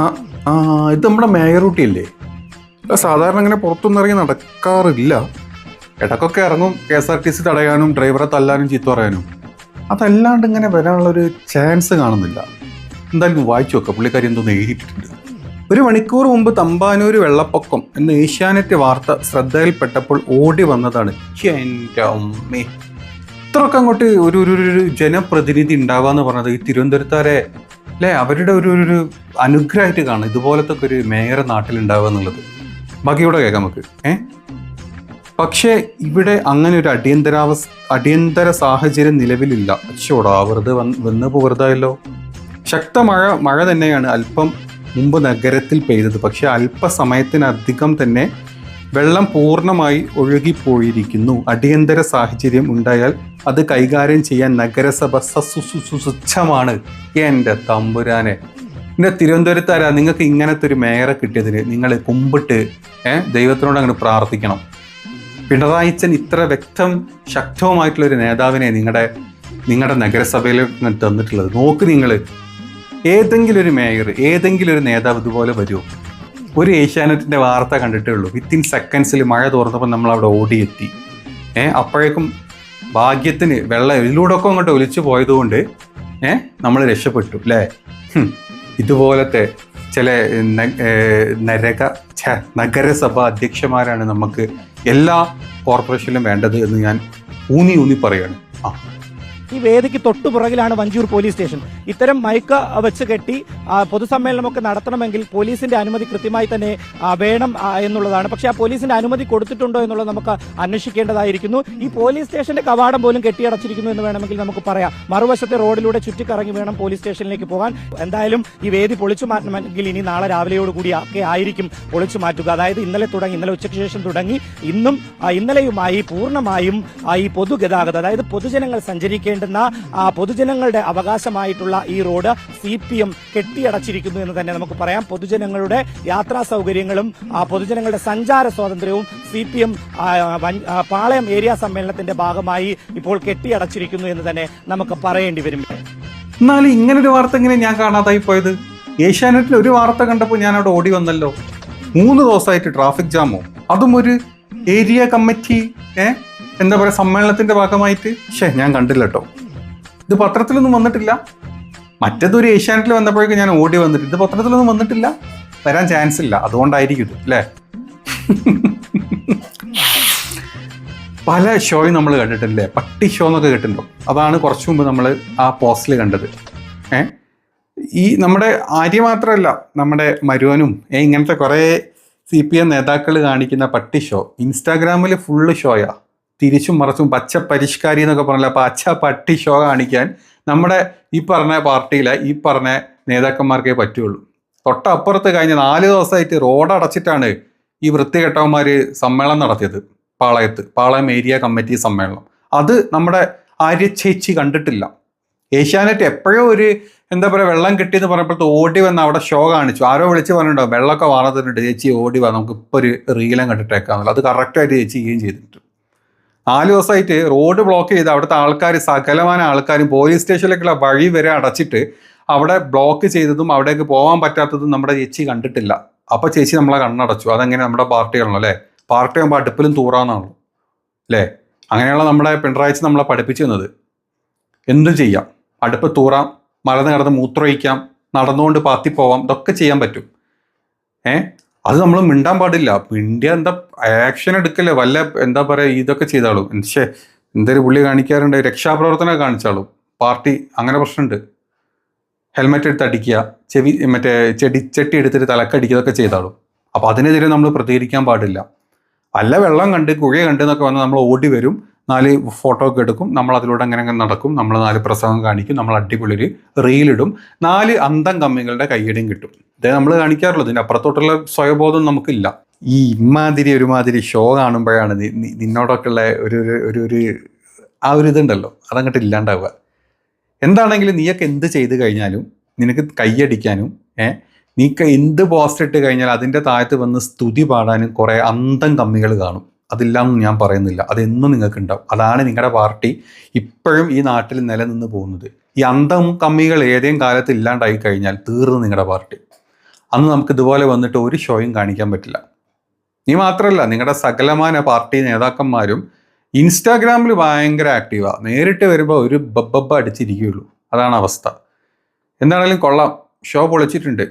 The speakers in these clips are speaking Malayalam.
ആ ഇത് നമ്മുടെ മേയറൂട്ടിയല്ലേ? അല്ലേ സാധാരണ അങ്ങനെ പുറത്തൊന്നും ഇറങ്ങി നടക്കാറില്ല. ഇടക്കൊക്കെ ഇറങ്ങും K S R T C തടയാനും ഡ്രൈവറെ തല്ലാനും ചീത്ത പറയാനും. അതല്ലാണ്ട് ഇങ്ങനെ വരാനുള്ളൊരു ചാൻസ് കാണുന്നില്ല. എന്തായാലും വായിച്ചു നോക്കാം. പുള്ളിക്കാരി എന്തോ എഴുതിയിട്ടുണ്ട് ഒരു മണിക്കൂർ മുമ്പ് തമ്പാനൂർ വെള്ളപ്പൊക്കം എന്ന ഏഷ്യാനെറ്റ് വാർത്ത ശ്രദ്ധയിൽപ്പെട്ടപ്പോൾ ഓടി വന്നതാണ്. എന്റെ ഇത്രയൊക്കെ അങ്ങോട്ട് ഒരു ഒരു ജനപ്രതിനിധി ഉണ്ടാവുക എന്ന് പറഞ്ഞത് ഈ തിരുവനന്തപുരത്താരെ അല്ലേ അവരുടെ ഒരു ഒരു- അനുഗ്രഹമായിട്ട് കാണും. ഇതുപോലത്തെ ഒരു മേയർ നാട്ടിൽ ഉണ്ടാവുക എന്നുള്ളത് ബാക്കിയോടെ കേൾക്കാം നമുക്ക്. ഏ? പക്ഷേ ഇവിടെ അങ്ങനെ ഒരു അടിയന്തരാവസ് അടിയന്തര സാഹചര്യം നിലവിലില്ല. അച്ചോടാ വെറുതെ വന്ന് വന്ന് പോകരുതായല്ലോ ശക്ത മഴ മഴ തന്നെയാണ് അല്പം മുമ്പ് നഗരത്തിൽ പെയ്തത്. പക്ഷെ അല്പസമയത്തിനധികം തന്നെ വെള്ളം പൂർണമായി ഒഴുകിപ്പോയിരിക്കുന്നു. അടിയന്തര സാഹചര്യം ഉണ്ടായാൽ അത് കൈകാര്യം ചെയ്യാൻ നഗരസഭ സസുസുസുച്ഛമാണ് എന്റെ തമ്പുരാനെ. എന്റെ തിരുവനന്തപുരത്താരാ നിങ്ങൾക്ക് ഇങ്ങനത്തെ ഒരു മേയറെ കിട്ടിയതിന് നിങ്ങൾ കുമ്പിട്ട് ഏഹ് ദൈവത്തിനോട് അങ്ങനെ പ്രാർത്ഥിക്കണം. പിണറായിച്ചൻ ഇത്ര വ്യക്തം ശക്തവുമായിട്ടുള്ള ഒരു നേതാവിനെ നിങ്ങളുടെ നിങ്ങളുടെ നഗരസഭയിൽ തന്നിട്ടുള്ളത്. നോക്ക് നിങ്ങൾ ഏതെങ്കിലും ഒരു മേയർ ഏതെങ്കിലും ഒരു നേതാവ് ഇതുപോലെ വരുമോ ഒരു ഏഷ്യാനെറ്റിന്റെ വാർത്ത കണ്ടിട്ടേ ഉള്ളൂ. വിത്തിൻ സെക്കൻഡ്സിൽ മഴ തോർന്നപ്പോൾ നമ്മൾ അവിടെ ഓടിയെത്തി. ഏ അപ്പോഴേക്കും ഭാഗ്യത്തിന് വെള്ളം ഇതിലൂടെയൊക്കെ അങ്ങോട്ട് ഒലിച്ചു പോയതുകൊണ്ട് ഏ നമ്മൾ രക്ഷപ്പെട്ടു അല്ലേ ഇതുപോലത്തെ ചില നരക നഗരസഭ അധ്യക്ഷന്മാരാണ് നമുക്ക് എല്ലാ കോർപ്പറേഷനിലും വേണ്ടത് എന്ന് ഞാൻ ഊന്നി ഊന്നി പറയാണ്. ആ ഈ വേദിക്ക് തൊട്ടു പുറകിലാണ് വഞ്ചൂർ പോലീസ് സ്റ്റേഷൻ. ഇത്തരം മയക്ക വെച്ച് കെട്ടി പൊതുസമ്മേളനമൊക്കെ നടത്തണമെങ്കിൽ പോലീസിന്റെ അനുമതി കൃത്യമായി തന്നെ വേണം എന്നുള്ളതാണ്. പക്ഷേ ആ പോലീസിന്റെ അനുമതി കൊടുത്തിട്ടുണ്ടോ എന്നുള്ളത് നമുക്ക് അന്വേഷിക്കേണ്ടതായിരിക്കുന്നു. ഈ പോലീസ് സ്റ്റേഷന്റെ കവാടം പോലും കെട്ടിയടച്ചിരിക്കുന്നു എന്ന് വേണമെങ്കിൽ നമുക്ക് പറയാം. മറുവശത്തെ റോഡിലൂടെ ചുറ്റിക്കറങ്ങി വേണം പോലീസ് സ്റ്റേഷനിലേക്ക് പോകാൻ. എന്തായാലും ഈ വേദി പൊളിച്ചു മാറ്റണമെങ്കിൽ ഇനി നാളെ രാവിലെയോടുകൂടി ഒക്കെ ആയിരിക്കും പൊളിച്ചു മാറ്റുക. അതായത് ഇന്നലെ തുടങ്ങി ഇന്നലെ ഉച്ചയ്ക്ക് ശേഷം തുടങ്ങി. ഇന്നും ഇന്നലെയുമായി പൂർണമായും ഈ പൊതുഗതാഗതം അതായത് പൊതുജനങ്ങൾ സഞ്ചരിക്കേണ്ടുന്ന ആ, പൊതുജനങ്ങളുടെ അവകാശമായിട്ടുള്ള ഈ റോഡ് സി പി എം കെട്ടിയടച്ചിരിക്കുന്നു എന്ന് തന്നെ നമുക്ക് പറയാം. പൊതുജനങ്ങളുടെ യാത്രാ സൗകര്യങ്ങളും പൊതുജനങ്ങളുടെ സഞ്ചാര സ്വാതന്ത്ര്യവും C P M Palayam area സമ്മേളനത്തിന്റെ ഭാഗമായി ഇപ്പോൾ കെട്ടിയടച്ചിരിക്കുന്നു എന്ന് തന്നെ നമുക്ക് പറയേണ്ടി വരും. എന്നാലും ഇങ്ങനൊരു വാർത്ത എങ്ങനെ ഞാൻ കാണാതായി പോയത്? ഏഷ്യാനെറ്റിൽ ഒരു വാർത്ത കണ്ടപ്പോൾ ഞാൻ അവിടെ ഓടി വന്നല്ലോ. മൂന്ന് ദിവസമായിട്ട് ട്രാഫിക് ജാമോ. അതും ഒരു ഏരിയ കമ്മിറ്റി ഏ? എന്താ പറയുക സമ്മേളനത്തിന്റെ ഭാഗമായിട്ട്? ഷേ ഞാൻ കണ്ടില്ല കേട്ടോ ഇത് പത്രത്തിലൊന്നും വന്നിട്ടില്ല. മറ്റേതൊരു ഏഷ്യാനെറ്റിൽ വന്നപ്പോഴേക്കും ഞാൻ ഓടി വന്നിട്ട് ഇത് പത്രത്തിലൊന്നും വന്നിട്ടില്ല. വരാൻ ചാൻസ് ഇല്ല. അതുകൊണ്ടായിരിക്കും ഇത് അല്ലേ? പല ഷോയും നമ്മൾ കണ്ടിട്ടില്ലേ? പട്ടി ഷോ എന്നൊക്കെ കേട്ടിട്ടുണ്ടോ? അതാണ് കുറച്ചു മുമ്പ് നമ്മൾ ആ പോസ്റ്റിൽ കണ്ടത്. ഏ? ഈ നമ്മുടെ ആര്യ മാത്രമല്ല നമ്മുടെ മരുവനും ഏ ഇങ്ങനത്തെ കുറേ സി പി എം നേതാക്കൾ കാണിക്കുന്ന പട്ടി ഷോ. ഇൻസ്റ്റാഗ്രാമിൽ ഫുള്ള് ഷോയാ. തിരിച്ചും മറിച്ചും പച്ച പരിഷ്കാരി എന്നൊക്കെ പറഞ്ഞില്ല. പച്ച പട്ടി ഷോ കാണിക്കാൻ നമ്മുടെ ഈ പറഞ്ഞ പാർട്ടിയിലെ ഈ പറഞ്ഞ നേതാക്കന്മാർക്കേ പറ്റുള്ളൂ. തൊട്ടപ്പുറത്ത് കഴിഞ്ഞ നാല് ദിവസമായിട്ട് റോഡ് അടച്ചിട്ടാണ് ഈ വൃത്തികെട്ടവന്മാർ സമ്മേളനം നടത്തിയത്. പാളയത്ത് പാളയം ഏരിയ കമ്മിറ്റി സമ്മേളനം. അത് നമ്മുടെ ആര്യച്ചേച്ചി കണ്ടിട്ടില്ല. ഏഷ്യാനെറ്റ് എപ്പോഴും ഒരു എന്താ പറയുക വെള്ളം കിട്ടിയെന്ന് പറഞ്ഞപ്പോഴത്തെ ഓടി വന്ന് അവിടെ ഷോ കാണിച്ചു. ആരോ വിളിച്ച് പറഞ്ഞിട്ടുണ്ടോ വെള്ളമൊക്കെ വാർന്നിട്ടുണ്ട്. ചേച്ചി ഓടി വാ നമുക്ക് ഇപ്പോൾ ഒരു റീലം കണ്ടിട്ടേക്കാന്നുള്ളത് അത് കറക്റ്റായിട്ട് ചേച്ചി ചെയ്യുകയും ചെയ്തിട്ടുണ്ട്. നാല് ദിവസമായിട്ട് റോഡ് ബ്ലോക്ക് ചെയ്ത് അവിടുത്തെ ആൾക്കാർ സകലമായ ആൾക്കാരും പോലീസ് സ്റ്റേഷനിലേക്കുള്ള വഴി വരെ അടച്ചിട്ട് അവിടെ ബ്ലോക്ക് ചെയ്തതും അവിടേക്ക് പോകാൻ പറ്റാത്തതും നമ്മുടെ ചേച്ചി കണ്ടിട്ടില്ല. അപ്പോൾ ചേച്ചി നമ്മളെ കണ്ണടച്ചു. അതെങ്ങനെ നമ്മുടെ പാർട്ടിയാണല്ലോ അല്ലേ? പാർട്ടി ആകുമ്പോൾ അടുപ്പിലും തൂറാന്നാണല്ലോ അല്ലേ? അങ്ങനെയുള്ള നമ്മുടെ പിണറായിച്ച് നമ്മളെ പഠിപ്പിച്ചു തന്നത്. എന്തും ചെയ്യാം. അടുപ്പ് തൂറാം മലന്ന് കിടന്ന് മൂത്രമൊഴിക്കാം നടന്നുകൊണ്ട് പാത്തി പോവാം ഇതൊക്കെ ചെയ്യാൻ പറ്റും. ഏ? അത് നമ്മൾ മിണ്ടാൻ പാടില്ല. ഇന്ത്യ എന്താ ആക്ഷൻ എടുക്കല്ലേ വല്ല എന്താ പറയുക ഇതൊക്കെ ചെയ്താളും. പക്ഷേ എന്തൊരു പുള്ളി കാണിക്കാറുണ്ട്. രക്ഷാപ്രവർത്തനം കാണിച്ചാളും. പാർട്ടി അങ്ങനെ പ്രശ്നമുണ്ട്. ഹെൽമെറ്റ് എടുത്ത് അടിക്കുക ചെവി മറ്റേ ചെടി ചെട്ടി എടുത്തിട്ട് തലക്കടിക്കുക ഇതൊക്കെ ചെയ്താളും. അപ്പോൾ അതിനെതിരെ നമ്മൾ പ്രതികരിക്കാൻ പാടില്ല. വല്ല വെള്ളം കണ്ട് കുഴ കണ്ട് എന്നൊക്കെ വന്ന് നമ്മൾ ഓടി വരും. നാല് ഫോട്ടോ ഒക്കെ എടുക്കും. നമ്മൾ അതിലൂടെ അങ്ങനെ അങ്ങനെ നടക്കും. നമ്മൾ നാല് പ്രസംഗം കാണിക്കും. നമ്മൾ അടിപൊളി ഒരു റീലിടും നാല് അന്തം കമ്മികളുടെ കയ്യടിയും കിട്ടും. ഇതേ നമ്മൾ കാണിക്കാറുള്ളൂ ഇതിന്റെ അപ്പുറത്തോട്ടുള്ള സ്വയബോധം നമുക്കില്ല. ഈ ഇമാതിരി ഒരുമാതിരി ഷോ കാണുമ്പോഴാണ് നി- നി- നിന്നോടൊക്കെ ഉള്ള ഒരു ഒരു- ഒരു ആ ഒരു ഇതുണ്ടല്ലോ. അതങ്ങോട്ട് ഇല്ലാണ്ടാവുക. എന്താണെങ്കിലും നീയൊക്കെ എന്ത് ചെയ്ത് കഴിഞ്ഞാലും നിനക്ക് കൈയടിക്കാനും ഏ നീക്ക് എന്ത് പോസ്റ്റ് ഇട്ട് കഴിഞ്ഞാൽ അതിന്റെ താഴത്ത് വന്ന് സ്തുതി പാടാനും കുറേ അന്തം കമ്മികൾ കാണും. അതില്ലാന്ന് ഞാൻ പറയുന്നില്ല. അതെന്നും നിങ്ങൾക്ക് ഉണ്ടാവും അതാണ് നിങ്ങളുടെ പാർട്ടി ഇപ്പോഴും ഈ നാട്ടിൽ നിലനിന്ന് പോകുന്നത്. ഈ അന്തം കമ്മികൾ ഏതെങ്കിലും കാലത്ത് ഇല്ലാണ്ടായി കഴിഞ്ഞാൽ തീർന്നു നിങ്ങളുടെ പാർട്ടി. അന്ന് നമുക്ക് ഇതുപോലെ വന്നിട്ട് ഒരു ഷോയും കാണിക്കാൻ പറ്റില്ല. നീ മാത്രമല്ല നിങ്ങളുടെ സകലമാന പാർട്ടി നേതാക്കന്മാരും ഇൻസ്റ്റാഗ്രാമിൽ ഭയങ്കര ആക്റ്റീവാണ് നേരിട്ട് വരുമ്പോൾ ഒരു ബബ്ബബ്ബ അടിച്ചിരിക്കുകയുള്ളൂ. അതാണ് അവസ്ഥ. എന്താണെങ്കിലും കൊള്ളാം. ഷോ പൊളിച്ചിട്ടുണ്ട്.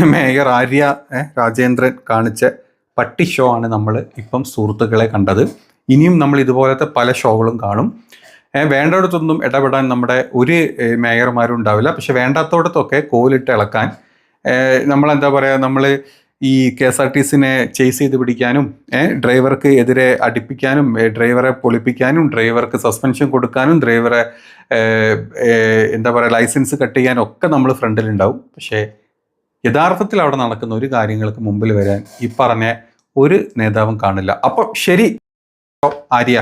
മേയർ ആര്യ രാജേന്ദ്രൻ കാണിച്ച പട്ടി ഷോ ആണ് നമ്മൾ ഇപ്പം സുഹൃത്തുക്കളെ കണ്ടത്. ഇനിയും നമ്മൾ ഇതുപോലത്തെ പല ഷോകളും കാണും. വേണ്ടിടത്തൊന്നും ഇടപെടാൻ നമ്മുടെ ഒരു മേയർമാരും ഉണ്ടാവില്ല. പക്ഷെ വേണ്ടാത്തടത്തൊക്കെ കോലിട്ട് ഇളക്കാൻ നമ്മളെന്താ പറയുക നമ്മൾ ഈ കെ എസ് ആർ ടി സിനെ ചേസ് ചെയ്ത് പിടിക്കാനും ഡ്രൈവർക്ക് എതിരെ അടിപ്പിക്കാനും ഡ്രൈവറെ പൊളിപ്പിക്കാനും ഡ്രൈവർക്ക് സസ്പെൻഷൻ കൊടുക്കാനും ഡ്രൈവറെ എന്താ പറയുക ലൈസൻസ് കട്ട് ചെയ്യാനും ഒക്കെ നമ്മൾ ഫ്രണ്ടിലുണ്ടാവും പക്ഷേ യഥാർത്ഥത്തിൽ അവിടെ നടക്കുന്ന ഒരു കാര്യങ്ങൾക്ക് മുമ്പിൽ വരാൻ ഈ പറഞ്ഞ ഒരു നേതാവും കാണില്ല. അപ്പം ശരി. ആര്യ.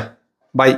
ബൈ.